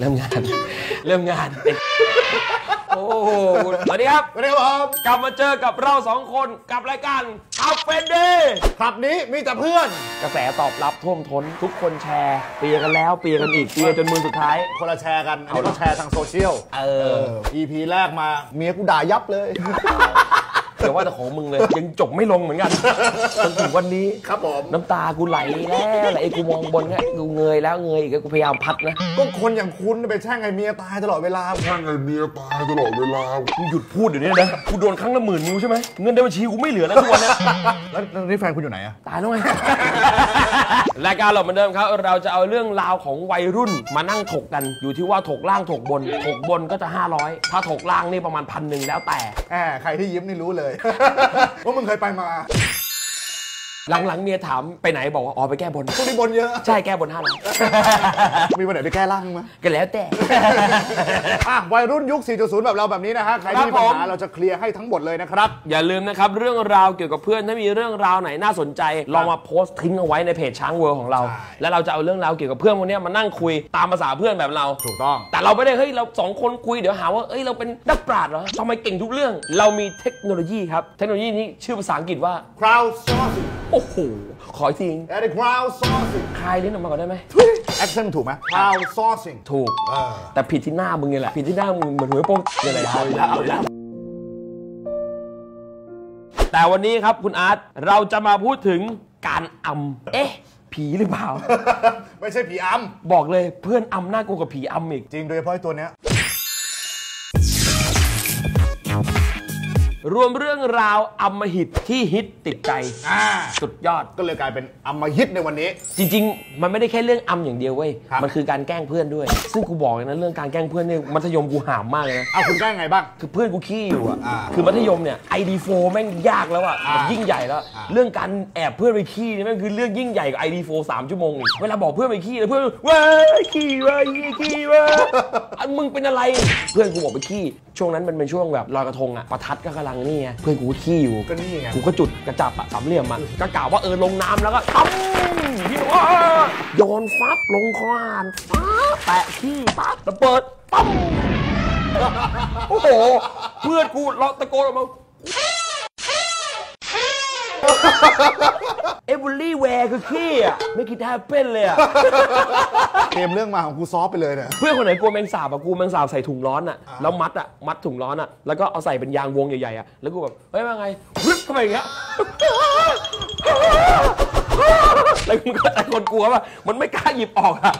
เริ่มงาน เริ่มงาน โอ้โหสวัสดีครับ สวัสดีครับผมกลับมาเจอกับเราสองคนกับรายการอัพเฟนเดย์คลับนี้มีแต่เพื่อน กระแสตอบรับท่วมท้น ทุกคนแชร์เปียร์กันแล้วเปียร์กันอีกเปียร์จนมือสุดท้าย คนละแชร์กันอันนี้ก็แชร์ทางโซเชียล เออ EP แรกมาเมียกูด่ายับเลย เดี๋ยวว่าแต่ของมึงเลย ยังจบไม่ลงเหมือนกันจนถึงวันนี้ครับผม น้ำตากูไหลแล้วไอ้กูมองบนเนี่ยกูเงยแล้วเงยอีกกูพยายามพัดนะก็คนอย่างคุณไปแช่งไอ้เมียตายตลอดเวลา ช่างไอเมียตายตลอดเวลา มึงหยุดพูดเดี๋ยวนี้นะกูโดนครั้งละหมื่นนิ้วใช่ไหมเงินในบัญชีกูไม่เหลือแล้วทุกวันเนี้ยแล้วแล้วนี่แฟนคุณอยู่ไหนอะตายแล้วไงรายการเราเหมือนเดิมครับ เราจะเอาเรื่องราวของวัยรุ่นมานั่งถกกัน อยู่ที่ว่าถกล่างถกบน ถกบนก็จะ 500 ถ้าถกล่างนี่ประมาณพันหนึ่งแล้วแต่ แหมใครที่ยิ้มนี่รู้เลยว่ามึงเคยไปมา หลังๆเมียถามไปไหนบอกว่าอ๋อไปแก้บนพวกนี้บนเยอะ ใช่แก้บนห้าร้อยมีวันไหนไปแก้ร่างมั้ยก็แล้วแต่ อะวัยรุ่นยุค 4.0 แบบเราแบบนี้นะฮะ ใครที่มีปัญครับหาผมเราจะเคลียร์ให้ทั้งหมดเลยนะครับ อย่าลืมนะครับ เรื่องราวเกี่ยวกับเพื่อนถ้ามีเรื่องราวไหนน่าสนใจลองมาโพสต์ทิ้งเอาไว้ในเพจช้างเวิร์ของเรา ใช่ แล้วเราจะเอาเรื่องราวเกี่ยวกับเพื่อนพวกเนี้ยมานั่งคุยตามภาษาเพื่อนแบบเรา ถูกต้อง แต่เราไม่ได้เฮ้ยเราสองคนคุยเดี๋ยวหาว่าเอ้ยเราเป็นนักปราชญ์เหรอทำไมเก่งทุกเรื่อง เรามีเทคโนโลยีครับ เทคโนโลยีนี้ชื่อภาษาอังกฤษว่า crowdsourcing โอ้โห ขออีกทีแอด crowdsourcing คลายลิ้นออกมาก่อนได้ไหม accent ถูกไหม crowdsourcing ถูก เออ แต่ผิดที่หน้ามึงไงแหละ ผิดที่หน้ามึงเหมือนหัวโป้งยังไงเอาแล้วเอาแล้วแต่วันนี้ครับคุณอาร์ตเราจะมาพูดถึงการอำเอ๊ะ ผีหรือเปล่า ไม่ใช่ผีอำบอกเลยเพื่อนอำน่ากลัวกว่าผีอำอีก จริงโดยเฉพาะไอ้ตัวเนี้ย รวมเรื่องราวอำมหิตที่ฮิตติดใจอ่าสุดยอดก็เลยกลายเป็นอำมหิตในวันนี้ จริง ๆ มันไม่ได้แค่เรื่องอำอย่างเดียวเว้ยครับมันคือการแกล้งเพื่อนด้วย ซึ่งกูบอกเลยนะเรื่องการแกล้งเพื่อนเนี่ยมัธยมกูหามมากเลยนะเอาคุณแกล้งไงบ้างคือเพื่อนกูขี้อยู่อะอ่าคือมัธยมเนี่ย ID4 แม่งยากแล้วอะอ่าแบบยิ่งใหญ่แล้วอ่าเรื่องการแอบเพื่อนไปขี้นี่แม่งคือเรื่องยิ่งใหญ่กว่า ID4 3ชั่วโมงอีกเวลาบอกเพื่อนไปขี้แล้วเพื่อนว้ายขี้ว้ายขี้ว้ายอันมึงเป็นอะไร เพื่อนกูบอกไปขี้ ช่วงนั้นมันเป็นช่วงแบบลอยกระทงอะประทัดก็กำลังนี่ไงเพื่อนกูก็ขี้อยู่ก็นี่ไงกูก็จุดกระจับอะสามเหลี่ยมอะก็กล่าวว่าเออลงน้ำแล้วก็ตั้มพี่ว่าโยนฟับลงคออ่านฟ้าแปะขี้ปั๊บระเบิดปั๊มโอ้โหเพื่อนกูเราตะโกนออกมา เอเวอรี่แวร์คือขี้อะไม่คิดแทบเป็นเลยอะเกมเรื่องมาของกูซอฟต์ไปเลยเนี่ย เพื่อนคนไหนกลัวแมงสาบอะกูแมงสาบใส่ถุงร้อนอะแล้วมัดอะมัดถุงร้อนอะแล้วก็เอาใส่เป็นยางวงใหญ่ๆอะแล้วกูแบบเฮ้ยว่าไงรึเข้าไปอย่างเงี้ยแล้วมึงก็แต่คนกลัวป่ะมันไม่กล้าหยิบออกอะ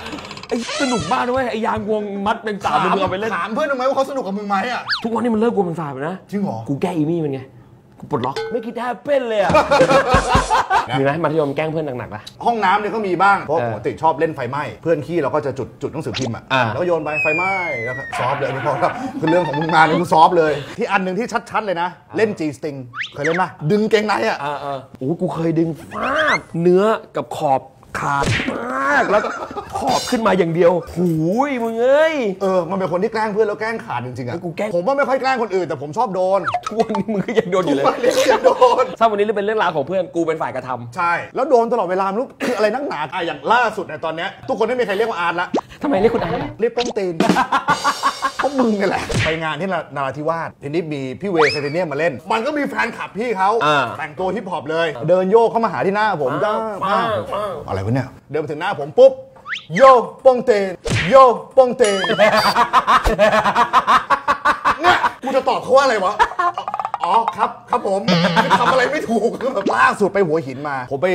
ไอ้สนุกมากด้วยไอ้ยางวงมัดแมงสาบเนี่ยมึงเอาไปเล่น ถามเพื่อนทำไมว่าเขาสนุกกับมึงไหมอะ ทุกวันนี้มันเลิกกลัวแมงสาบแล้วนะจริงเหรอ กูแก้อีมี่มันไง กูปลดล็อกไม่คิดแทบเป็นเลยอะมีไหมมัธยมแกล้งเพื่อนหนักๆอะห้องน้ำเนี่ยก็มีบ้าง เพราะเออปกติชอบเล่นไฟไหม้ เพื่อนขี้เราก็จะจุดจุดหนังสือพิมพ์อะ อ่า แล้วก็โยนไปไฟไหม้แล้วก็ซอฟต์เลยนี่พอแล้วคือเรื่องของมึงมาเนี่ยมึงซอฟต์เลย ที่อันหนึ่งที่ชัดๆเลยนะ เล่นจีสติงเคยเล่นปะดึงเกงในอะ อ่าอ่าโอ้โหกูเคยดึงฟาบเนื้อกับขอบ ขาดมากแล้วก็ขอบขึ้นมาอย่างเดียวหูยมึงเอ้ย เออ มันเป็นคนที่แกล้งเพื่อนแล้วแกล้งขาดจริงๆอะเฮ้ยกูแกล้ง ผมว่าไม่ค่อยแกล้งคนอื่นแต่ผมชอบโดนทุกวันนี้มึงก็ยังโดนอยู่เลยทุกวันนี้ยังโดน ถ้าวันนี้เป็นเรื่องราวของเพื่อนกูเป็นฝ่ายกระทำใช่ แล้วโดนตลอดเวลาไม่รู้คืออะไรนักหนาอะอย่างล่าสุดในยตอนเนี้ยทุกคนไม่มีใครเรียกว่าอาร์ตละ ทำไมเรียกคุณอาร์ตอะเรียกโป้งตีน เพราะมึงนี่แหละ ไปงานที่นาราธิวาสทีนี้มีพี่เวย์เซเทเนียมมาเล่น มันก็มีแฟนคลับพี่เขาอ่าแต่งตัวฮิปฮอปเลย เดินโยกเข้ามาหาที่หน้าผมจ้าป้าป้าป้าอะไรวะเนี่ย เดินมาถึงหน้าผมปุ๊บ โยโป้งเตนโยโป้งเตนเนี่ยกูจะตอบเขาว่าอะไรวะ อ๋อครับครับผมทำอะไรไม่ถูกคือแบบล่าสุดไปหัวหินมา ผมไป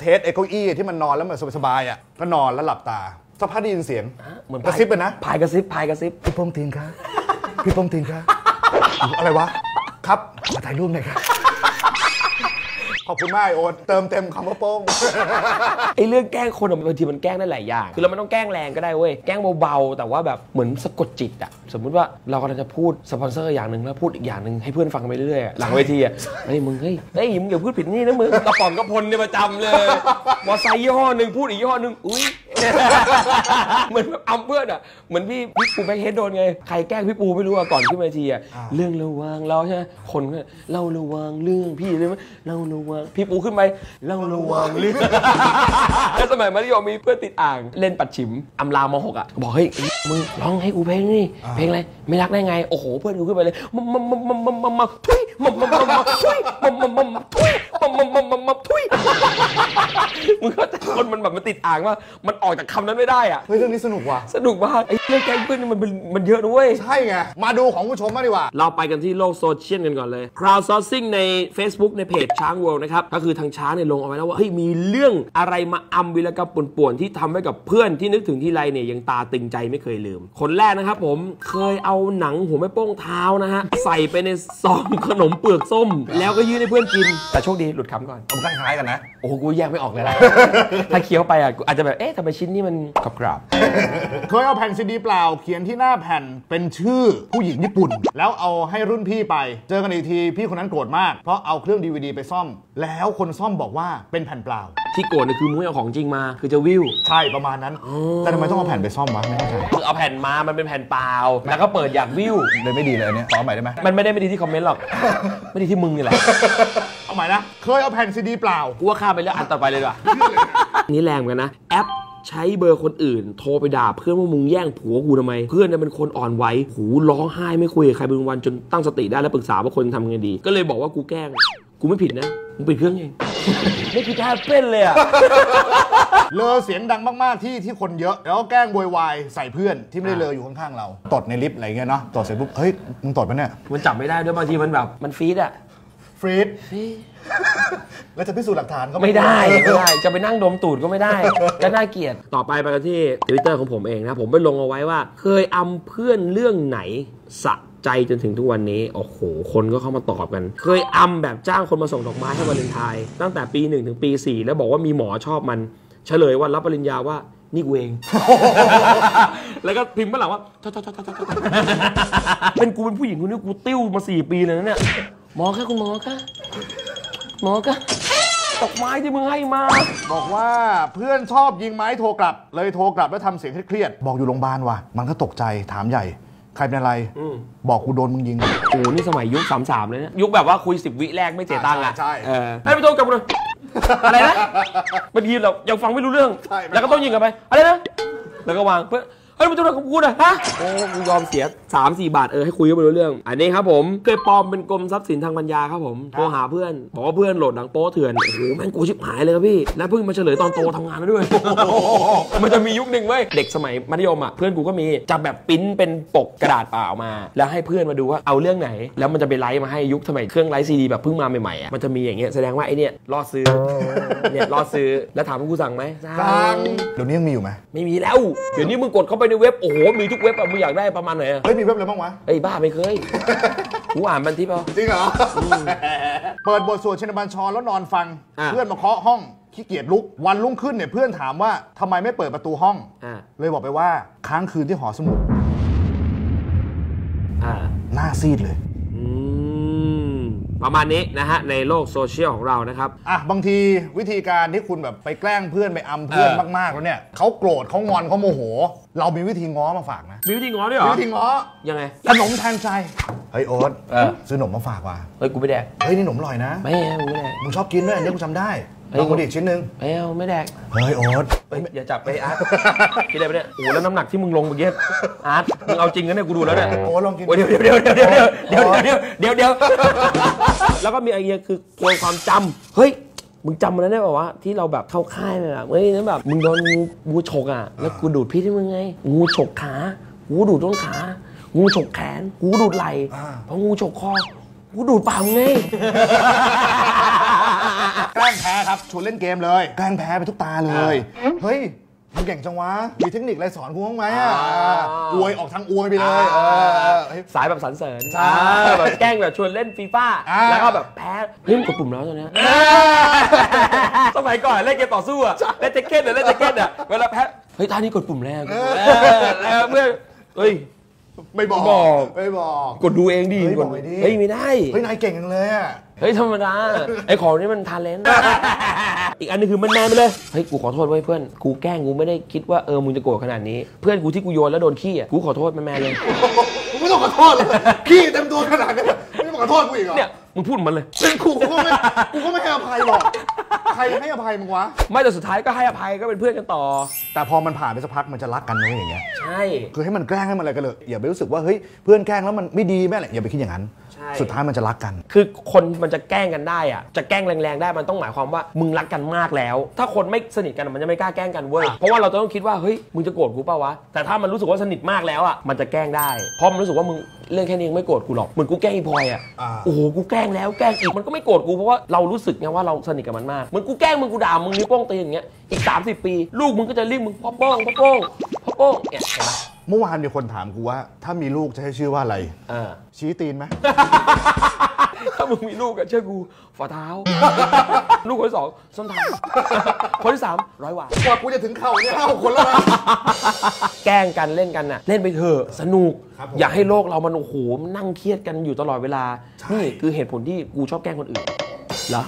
เทสไอ้เก้าอี้ที่มันนอนแล้วมันสบายๆอะก็นอนแล้วหลับตาสักพักได้ยินเสียงเหมือนกระซิบเลยนะพายกระซิบพายกระซิบพี่โป้งตีนครับพี่โป้งตีนครับอะไรวะครับขอถ่ายรูปหน่อยครับ ขอบคุณมากไอ้โอ๊ตเติมเต็มคำว่าโป้ง ไอ้เรื่องแกล้งคนอะบางทีมันแกล้งได้หลายอย่าง คือเราไม่ต้องแกล้งแรงก็ได้เว้ย แกล้งเบาๆ แต่ว่าแบบเหมือนสะกดจิตอะสมมุติว่าเรากำลังจะพูดสปอนเซอร์อย่างหนึ่งแล้วพูดอีกอย่างหนึ่งให้เพื่อนฟังไปเรื่อยๆอะหลังเวทีอะเฮ้ยมึงเฮ้ยเฮ้ยมึงอย่าพูดผิดนี่นะมึงกระป๋องกระพลเนี่ยประจำเลย มอไซค์ยี่ห้อหนึ่งพูดอีกยี่ห้อหนึ่งอุ้ย เหมือนแบบอำเพื่อนอะเหมือนพี่พี่ปูแบ็คเฮดโดนไงใครแกล้งพี่ปูไม่รู้อะก่อนขึ้นเวทีอะเรื่องระวังเราใช่ไหมคนก็เราระวังเรื่องพี่เลยไหมเราระวังพี่ปูขึ้นไปเราระวังเรื่องแล้วสมัยมัธยมมีเพื่อนติดอ่างเล่นปัดฉิมอำลามหกอะบอกเฮ้ยมึงร้องให้กูเพลงนี่เพลงอะไรไม่รักได้ไงโอ้โหเพื่อนกูขึ้นไปเลยมัมมัมมัมมัมมัมมัมมัมทุยมัมมัมมัมมัมทุยมัมมัมมัมมัมทุยมัมมัมมัมมัมมัมทุยมึงเข้าใจคนมันแบบมันติดอ่างว่ามันออกจากคำนั้นไม่ได้อะ เฮ้ยเรื่องนี้สนุกว่ะ สนุกมากไอ้เรื่องแกล้งเพื่อนนี่มันเป็นมันเยอะนะเว้ยใช่ไง มาดูของผู้ชมมางดีกว่า เราไปกันที่โลกโซเชียลกันก่อนเลย crowdsourcing ใน Facebook ในเพจช้าง World นะครับ ก็คือทางช้างเนี่ยลงเอาไว้แล้วว่าเฮ้ยมีเรื่องอะไรมาอำวิรกรรมป่วนๆที่ทำไว้กับเพื่อนที่นึกถึงที่ไรเนี่ยยังตาตึงใจไม่เคยลืม คนแรกนะครับผมเคยเอาหนังหัวแม่โป้งเท้านะฮะใส่ไปในซองขนมเปลือกส้ม แล้วก็ยื่นให้เพื่อนกิน แต่โชคดีหลุดคำก่อนเอาคล้ายๆกันนะ โอ้โหกูแยกไม่ออกเลยนะ ถ้าเคี้ยวไปอะกูอาจจะแบบเอ๊ะทำไมชิ้นนี้มันกรอบๆเคยเอาแผ่นซีดีเปล่าเขียนที่หน้าแผ่นเป็นชื่อผู้หญิงญี่ปุ่น แล้วเอาให้รุ่นพี่ไป เจอกันอีกทีพี่คนนั้นโกรธมาก เพราะเอาเครื่องดีวดีไปซ่อม แล้วคนซ่อมบอกว่าเป็นแผ่นเปล่า ที่โกรธเนี่ยคือมึงไม่เอาของจริงมา คือจะวิวใช่ประมาณนั้น แต่ทำไมต้องเอาแผ่นไปซ่อมวะไม่เข้าใจคือเอาแผ่นมามันเป็นแผ่นเปล่า แล้วก็เปิดอยากวิวเลยไม่ดีเลยอันเนี้ยขอใหม่ได้ไหมมันไม่ได้ไม่ดีที่คอมเมนต์หรอกไม่ดีที่มึงนี่แหละเอาใหม่นะเคยเอาแผ่นซีดีเปล่ากูว่าข้ามไปเรื่องอันต่อไปเลยดีกว่านี่แรงเหมือนกันนะแอป ใช้เบอร์คนอื่น โทรไปด่าเพื่อนว่ามึงแย่งผัวกูทำไม เพื่อนเนี่ยเป็นคนอ่อนไหวหูร้องไห้ไม่คุยกับใครเป็นวันจนตั้งสติได้แล้วปรึกษาว่าคนทำยังไงดี ก็เลยบอกว่ากูแกล้ง กูไม่ผิดนะมึงปิดเครื่องเองไม่คิดแทบเป็นเลยอะเลอเสียงดังมาก ๆ ที่ที่คนเยอะ แล้วก็แกล้งโวยวายใส่เพื่อนที่ไม่ได้เลออยู่ข้าง ๆ เรา ตดในลิฟต์อะไรเงี้ยเนาะตดเสร็จปุ๊บ เฮ้ย มึงตดปะเนี่ย มันจับไม่ได้ด้วยบางทีมันแบบ มันฟีดอะ ฟรีดแล้วจะพิสูจน์หลักฐานก็ไม่ได้ไม่ได้ จะไปนั่งดมตูดก็ไม่ได้ ก็น่าเกลียดต่อไปไปกันที่ทวิตเตอร์ของผมเองนะ ผมไปลงเอาไว้ว่า เคยอำเพื่อนเรื่องไหนสะใจจนถึงทุกวันนี้ โอ้โห คนก็เข้ามาตอบกัน เคยอำแบบจ้างคนมาส่งดอกไม้ให้วาเลนไทน์ตั้งแต่ปี 1 ถึงปี 4 แล้วบอกว่ามีหมอชอบมัน เฉลยวันรับปริญญาว่านี่กูเอง แล้วก็พิมพ์มาหลังว่าโทษโทษโทษโทษโทษโทษเป็นกูเป็นผู้หญิงคนนี้กูติ้วมาสี่ปีเลยนะเนี่ย หมอคะคุณหมอคะหมอคะดอกไม้ที่มึงให้มา บอกว่าเพื่อนชอบยิงไม้โทรกลับ เลยโทรกลับแล้วทำเสียงเครียดๆบอกอยู่โรงพยาบาลว่ะ มันก็ตกใจถามใหญ่ ใครเป็นอะไรอืมบอกกูโดนมึงยิง โอ้โหนี่สมัยยุคสามสามเลยเนี่ยยุคแบบว่าคุยสิบวิแรกไม่เสียตังค์อะใช่ใช่ เออให้ไปโทรกลับกูเลยอะไรนะบางทีเรายังฟังไม่รู้เรื่อง ใช่ แล้วก็ต้องยิงกลับไป อะไรนะ แล้วก็วางเพื่อ เฮ้ยมันจะทำกับกูนะฮะโอ้กูยอมเสีย 3 4 บาทเออให้คุยกันไปรู้เรื่อง อันนี้ครับผมเคยปลอมเป็นกรมทรัพย์สินทางปัญญาครับผมโทรหาเพื่อนบอกว่าเพื่อนโหลดหนังโป๊เถื่อนโอ้โหแม่งกูชิบหายเลยครับพี่แล้วเพิ่งมาเฉลยตอนโตทำงานแล้วด้วย มันจะมียุคหนึ่งเว้ยเด็กสมัยมัธยมอะเพื่อนกูก็มีจับแบบปริ้นเป็นปกกระดาษเปล่ามา แล้วให้เพื่อนมาดูว่าเอาเรื่องไหน แล้วมันจะไปไลฟ์มาให้ยุคสมัยเครื่องไลฟ์ซีดีแบบเพิ่งมาใหม่ๆอะมันจะมีอย่างเงี้ยแสดงว่าไอเนี่ยรอดซื้อเนี่ยรอดซื้อแล้วถามว่ากูสั่งไหมฟังเดี๋ยวนี้ยังมีอยู่ไหมไม่มีแล้วเดี๋ยวนี้มึงกดเข้าไปในเว็บโอ้โหมีทุกเว็บอะมึงอยากได้ประมาณไหนอะเฮ้ยมีเว็บอะไรบ้างวะเอ้ยบ้าไม่เคย กูอ่านบันทิปเอา จริงเหรอ เปิดบทสวดชินบัญชรแล้วนอนฟัง อะเพื่อนมาเคาะห้องขี้เกียจลุก วันรุ่งขึ้นเนี่ยเพื่อนถามว่าทำไมไม่เปิดประตูห้อง อ่าเลยบอกไปว่าค้างคืนที่หอสมุดอ่า หน้าซีดเลยอืม ประมาณนี้นะฮะในโลกโซเชียลของเรานะครับ อะบางทีวิธีการที่คุณแบบไปแกล้งเพื่อนไปอำเพื่อนเออ มากๆแล้วเนี่ยเขาโกรธเขางอนเขาโมโห เรามีวิธีง้อมาฝากนะมีวิธีง้อด้วยเหรมีอวิธีง้อยังไงขนมแทนใจเฮ้ยโอ๊ตเออ ซื้อขนมมาฝากว่ะเฮ้ยกูไม่แดกเฮ้ยนี่ขนมอร่อยนะไม่เอากูไม่แดกมึงชอบกินด้วยอันนี้กูจำได้เฮ้ย ลองมาดิชิ้นหนึงไม่เอาไม่แดกเฮ้ยโอ๊ตเฮ้ยอย่าจับไปอาร์ตคิดอะไรไปเนี่ยโอ้โหแล้วน้ำหนักที่มึงลงเมื่อกี้อาร์ตมึงเอาจริงนะเนี่ยกูดูแล้วเนี่ยโอ้ลองกินโอ้ยเดี๋ยวเดี๋ยวเดี๋ยวเดี๋ยวเดี๋ยวเดี๋ยวเดี๋ยวเดี๋ยวเดี๋ยวแล้วก็มีไอเดียคือกวนความจำเฮ้ยมึงจำมันได้ป่าวว่าที่เราแบบเข้าค่ายไปแบบเฮ้ยนั่นแบบมึงโดนงูงูฉกอะแล้วกูดูดพิษให้มึงไงงูฉกขางูดูดต้นขางูฉกแขนงูดูดไหล่อ่าพองูฉกคอกูดูดปากมึงไง แกล้งแพ้ครับชวนเล่นเกมเลย แกล้งแพ้ไปทุกตาเลย เฮ้ยมึงเก่งจังวะ มีเทคนิคอะไรสอนกูบ้างไหมอะอ่าอวยออกทางอวยไปเลยเออเฮ้ยสายแบบสรรเสริญใช่อ่าแบบแกล้งแบบชวนเล่นฟีฟ่าอ่าแล้วก็แบบแพ้เฮ้ยมึงกดปุ่มแล้วตัวเนี้ยสมัยก่อนเล่นเกมต่อสู้อะเล่นเจ็กเก็ตหรือเล่นเจ็กเก็ตอะเวลาแพ้เฮ้ยท่านี้กดปุ่มแรกแล้วเพื่อนเฮ้ย ไม่บอกบอก ไม่บอกกดดูเองดิเฮ้ยกบดอกไปดิ เฮ้ยไม่ได้ เฮ้ยนายเก่งจังเลยอะเฮ้ยธรรมดา ไอ้ของนี่มันทาเลนต์อีกอันนึงคือมันแมนไปเลย เฮ้ยกูขอโทษไว้ยเพื่อน กูแกล้งกูไม่ได้คิดว่าเออมึงจะโกรธขนาดนี้ เพื่อนกูที่กูโยนแล้วโดนขี้อะ กูขอโทษแมนๆเลยมึงไม่ต้องขอโทษเลยขี้เต็มตัวขนาดนี้ไม่ต้องขอโทษกูอีกเหรอเนี่ยมึงพูดมันเลย เป็นกูกูก็ไม่กูก็ไม่ให้อภัยหรอก ใครให้อภัยมึงวะ ไม่แต่สุดท้ายก็ให้อภัยก็เป็นเพื่อนกันต่อ แต่พอมันผ่านไปสักพักมันจะรักกันนะอย่างเงี้ย ใช่ คือให้มันแกล้งให้มันอะไรกันเลย อย่าไปรู้สึกว่าเฮ้ยเพื่อนแกล้งแล้วมันไม่ดีแม่แหละอย่าไปคิดอย่างนั้นใช่ สุดท้ายมันจะรักกัน คือคนมันจะแกล้งกันได้อะจะแกล้งแรงๆได้มันต้องหมายความว่ามึงรักกันมากแล้ว ถ้าคนไม่สนิทกันมันจะไม่กล้าแกล้งกันเว้ยเพราะว่าเราจะต้องคิดว่าเฮ้ยมึงจะโกรธกูเปล่าวะแต่ถ้ามันรู้สึกว่าสนิทมากแล้วอะมันจะแกล้งได้เพราะมันรู้สึกว่ามึงเรื่องแค่นี้ยังไม่โกรธกูหรอกเหมือนกูแกล้งอีพลอยอะอ่าโอ้โหกูแกล้งแล้วแกล้งอีกมันก็ไม่โกรธกูเพราะว่าเรารู้สึกไงว่าเราสนิทกับมันมากเหมือนกูแกล้งมึงกูด่ามึงนิ้วโป้งตีนอย่างเงี้ยอีก 30 ปี ลูกมึงก็จะเรียกมึงพ่อโป้งพ่อโป้งพ่อโป้งเนี่ยเห็นปะ เมื่อวานมีคนถามกูว่า ถ้ามีลูกจะให้ชื่อว่าอะไรเออชี้ตีนไหม ถ้ามึงมีลูกอะเชื่อกูฝ่าเท้า ลูกคนที่สองส้นเท้าคนที่สามร้อยหวานกว่ากูจะถึงเข่าเนี่ยห้าคนแล้วนะ แกล้งกันเล่นกันน่ะ เล่นไปเถอะสนุก ครับผมอย่าให้โลกเรามันโอ้โหมันนั่งเครียดกันอยู่ตลอดเวลานี่คือเหตุผลที่กูชอบแกล้งคนอื่นเหรอ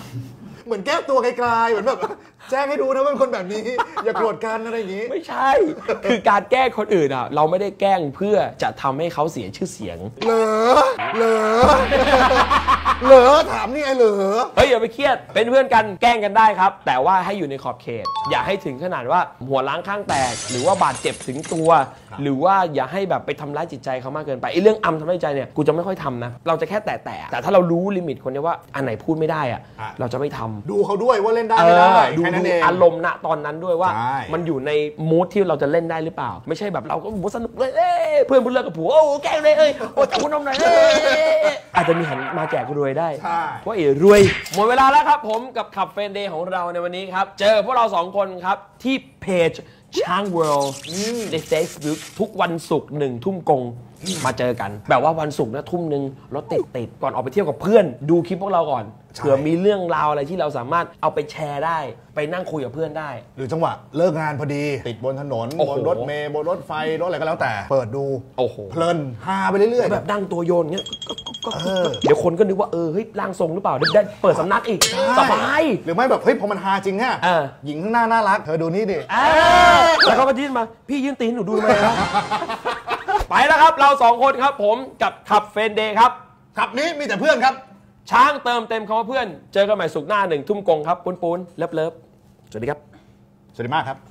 เหมือนแก้ตัวไกลๆ เหมือนแบบแจ้งให้ดูนะว่าเป็นคนแบบนี้ อย่าโกรธกันอะไรอย่างงี้ ไม่ใช่ คือการแกล้งคนอื่นอะ เราไม่ได้แกล้งเพื่อจะทำให้เขาเสียชื่อเสียง เหลอเหลอเหลอถามนี่ไงเหลอเฮ้ยอย่าไปเครียด เป็นเพื่อนกันแกล้งกันได้ครับ แต่ว่าให้อยู่ในขอบเขต อย่าให้ถึงขนาดว่าหัวล้างข้างแตก หรือว่าบาดเจ็บถึงตัว หรือว่าอย่าให้แบบไปทำร้ายจิตใจเขามากเกินไปไอ้เรื่องอำทำร้ายจิตใจเนี่ยกูจะไม่ค่อยทำนะ เราจะแค่แตะแตะแต่ถ้าเรารู้ลิมิตคนเนี้ว่าอันไหนพูดไม่ได้อะอะเราจะไม่ทำ ดูเขาด้วยว่าเล่นได้เอไม่ได้อดูแค่นั้นดูเองอารมณ์ณตอนนั้นด้วยว่าใช่มันอยู่ในมูทที่เราจะเล่นได้หรือเปล่า ไม่ใช่แบบเราก็โอ้โหสนุกเลยเอ้ยเพื่อนเพิ่งเลิกกับผัวโอ้โหแกล้งเลยเอ้ยโอ้จับคุณนมหน่อยเอ้ยอาจจะมีหันมาแจกรวยได้ใช่เพราะเอ๋รวยหมดเวลาแล้วครับผมกับขับเฟรนเดย์ของเราในวันนี้ครับ เจอพวกเราสองคนครับที่เพจช้างเวิลด์ใน Facebook ทุกวันศุกร์หนึ่งทุ่มกง มาเจอกัน แบบว่าวันศุกร์นะทุ่มหนึ่งรถติดติดๆก่อนออกไปเที่ยวกับเพื่อน ดูคลิปพวกเราก่อนใช่เผื่อมีเรื่องราวอะไรที่เราสามารถเอาไปแชร์ได้ ไปนั่งคุยกับเพื่อนได้ หรือจังหวะเลิกงานพอดี ติดบนถนน โอ้บโหนรถเมล์บนรถไฟรถอะไรก็แล้วแต่ เปิดดูโอ้โห เพลินฮาไปเรื่อยๆ แบบนั่งตัวโยนเงี้ยก็ก็ก็เออ เดี๋ยวคนก็นึกว่าเออเฮ้ยร่างทรงหรือเปล่าเดี๋ยวได้เปิดสำนักอีกสบาย หรือไม่แบบเฮ้ยพอมันฮาจริงเนี่ยเออ หญิงข้างหน้าน่ารัก เธอดูนี่ดิอ่าแล้วเขาก็ยื่นมา พี่ยื่นตีนหนูดูทำไมครับ ไปแล้วครับ เราสองคนครับผมกับขับเฟนเดย์ครับ ขับนี้มีแต่เพื่อนครับ ช้างเติมเต็มคำว่าเพื่อน เจอกันใหม่สุกร์หน้าหนึ่งทุ่มกงครับปุ้นปุ้นเลิฟเลิฟสวัสดีครับ สวัสดีมากครับ